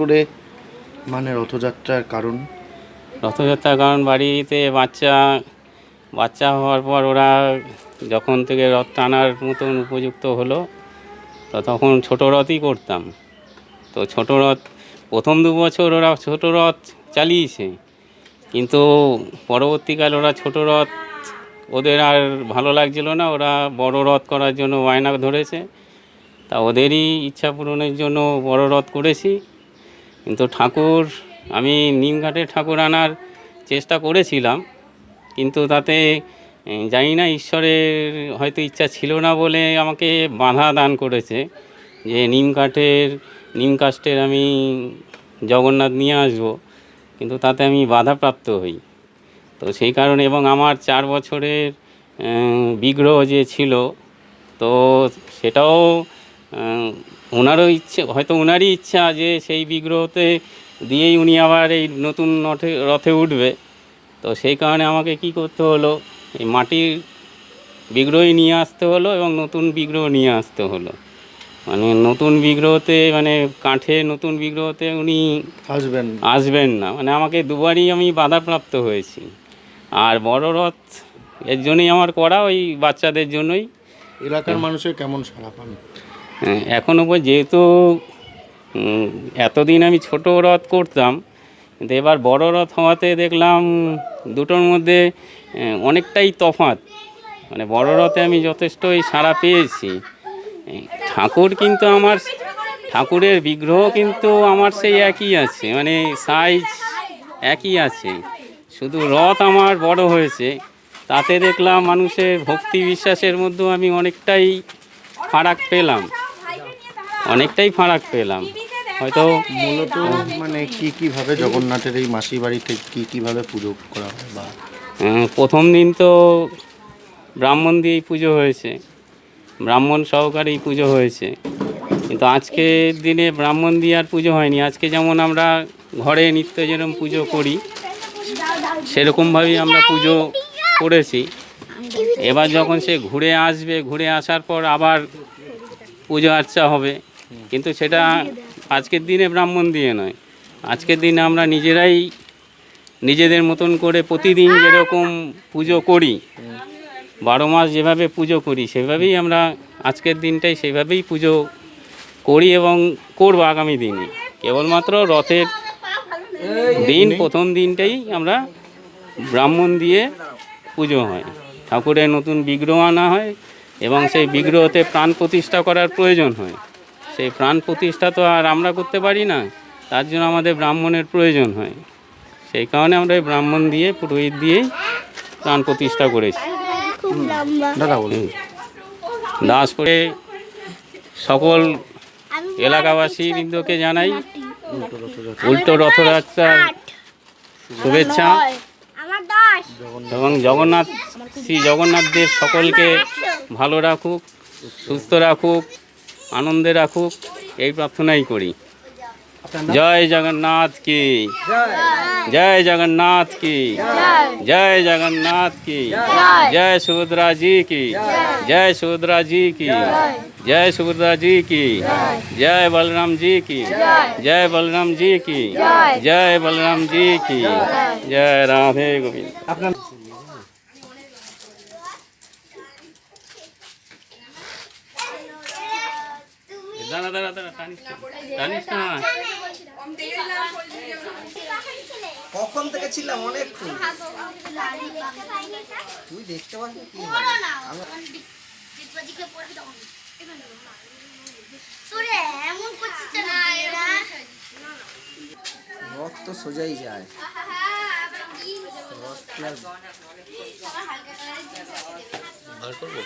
করে মানে রথযাত্রার কারণ? রথযাত্রার কারণ বাড়িতে বাচ্চা বাচ্চা হওয়ার পর ওরা যখন থেকে রথ টানার মতন উপযুক্ত হলো, তো তখন ছোট রথই করতাম। তো ছোট রথ, প্রথম দু বছর ওরা ছোট রথ চালিয়েছে। কিন্তু পরবর্তীকালে ওরা ছোট রথ, ওদের আর ভালো লাগছিল না। ওরা বড় রথ করার জন্য বায়না ধরেছে। তা ওদেরই ইচ্ছা পূরণের জন্য বড় রথ করেছি। কিন্তু ঠাকুর, আমি নিমঘাটে ঠাকুর আনার চেষ্টা করেছিলাম, কিন্তু তাতে জানি না ঈশ্বরের হয়তো ইচ্ছা ছিল না বলে আমাকে বাধা দান করেছে যে নিম নিমকাষ্টের আমি জগন্নাথ নিয়ে আসব, কিন্তু তাতে আমি বাধাপ্রাপ্ত হই। তো সেই কারণে এবং আমার চার বছরের বিগ্রহ যে ছিল, তো সেটাও ওনারও ইচ্ছে হয়তো ওনারই ইচ্ছা যে সেই বিগ্রহতে দিয়েই উনি আবার এই নতুন রথে রথে উঠবে। তো সেই কারণে আমাকে কি করতে হলো এই মাটির বিগ্রহই নিয়ে আসতে হলো এবং নতুন বিগ্রহ নিয়ে আসতে হলো। মানে নতুন বিগ্রহতে মানে কাঠে নতুন বিগ্রহতে উনি আসবেন আসবেন না। মানে আমাকে দুবারই আমি বাধাপ্রাপ্ত হয়েছি। আর বড় রথ এর জন্যই আমার করা ওই বাচ্চাদের জন্যই। এলাকার মানুষের কেমন সাড়া পান? এখনও পর যেহেতু এতদিন আমি ছোট রথ করতাম, কিন্তু এবার বড় রথ হওয়াতে দেখলাম দুটোর মধ্যে অনেকটাই তফাৎ। মানে বড় রথে আমি যথেষ্টই সাড়া পেয়েছি। ঠাকুর কিন্তু আমার, ঠাকুরের বিগ্রহ কিন্তু আমার সেই একই আছে মানে সাইজ একই আছে। শুধু রথ আমার বড় হয়েছে, তাতে দেখলাম মানুষের ভক্তি বিশ্বাসের মধ্যেও আমি অনেকটাই ফারাক পেলাম। অনেকটাই ফারাক পেলাম। হয়তো মূলত মানে কি কীভাবে জগন্নাথের এই মাসি বাড়িতে কি কীভাবে পুজো করা হয় বা? প্রথম দিন তো ব্রাহ্মণ দিয়েই পুজো হয়েছে। ব্রাহ্মণ সহকারেই পুজো হয়েছে। কিন্তু আজকের দিনে ব্রাহ্মণ দিয়ে আর পুজো হয়নি। আজকে যেমন আমরা ঘরে নিত্য যেরকম পুজো করি সেরকমভাবেই আমরা পুজো করেছি। এবার যখন সে ঘুরে আসবে ঘুরে আসার পর আবার পুজো আর্চা হবে। কিন্তু সেটা আজকের দিনে ব্রাহ্মণ দিয়ে নয়। আজকের দিনে আমরা নিজেরাই নিজেদের মতন করে প্রতিদিন যেরকম পুজো করি, বারো মাস যেভাবে পুজো করি, সেভাবেই আমরা আজকের দিনটাই সেভাবেই পুজো করি এবং করব আগামী দিনে। কেবলমাত্র রথের দিন, প্রথম দিনটাই আমরা ব্রাহ্মণ দিয়ে পুজো হয়। ঠাকুরের নতুন বিগ্রহ আনা হয় এবং সেই বিগ্রহতে প্রাণ প্রতিষ্ঠা করার প্রয়োজন হয়। সেই প্রাণ প্রতিষ্ঠা তো আর আমরা করতে পারি না। তার জন্য আমাদের ব্রাহ্মণের প্রয়োজন হয়। সেই কারণে আমরা এই ব্রাহ্মণ দিয়ে পুরোহিত দিয়েই প্রাণ প্রতিষ্ঠা করেছি। দাদা বলুন। দাস করে সকল এলাকাবাসী বৃন্দকে জানাই উল্টো রথযাত্রার শুভেচ্ছা এবং জগন্নাথ শ্রী জগন্নাথ দেব সকলকে ভালো রাখুক সুস্থ রাখুক। আনন্দে রাখুক এই প্রার্থনাই করি জয় জগন্নাথ কি জয় জগন্নাথ কি জয় জগন্নাথ কি जय सुभद्रा जी की जय सुभद्रा जी की जय सुभद्रा जी की जय बलराम जी की जय बलराम जी की जय बलराम जी की जय राधे गोविंद দাঁড়া দাঁড়া দাঁড়া টানিস না টানিস না। কখন থেকে ছিলাম অনেকক্ষণ। তুই দেখতে কি এরা? রথ তো সোজাই যায়। বার করব?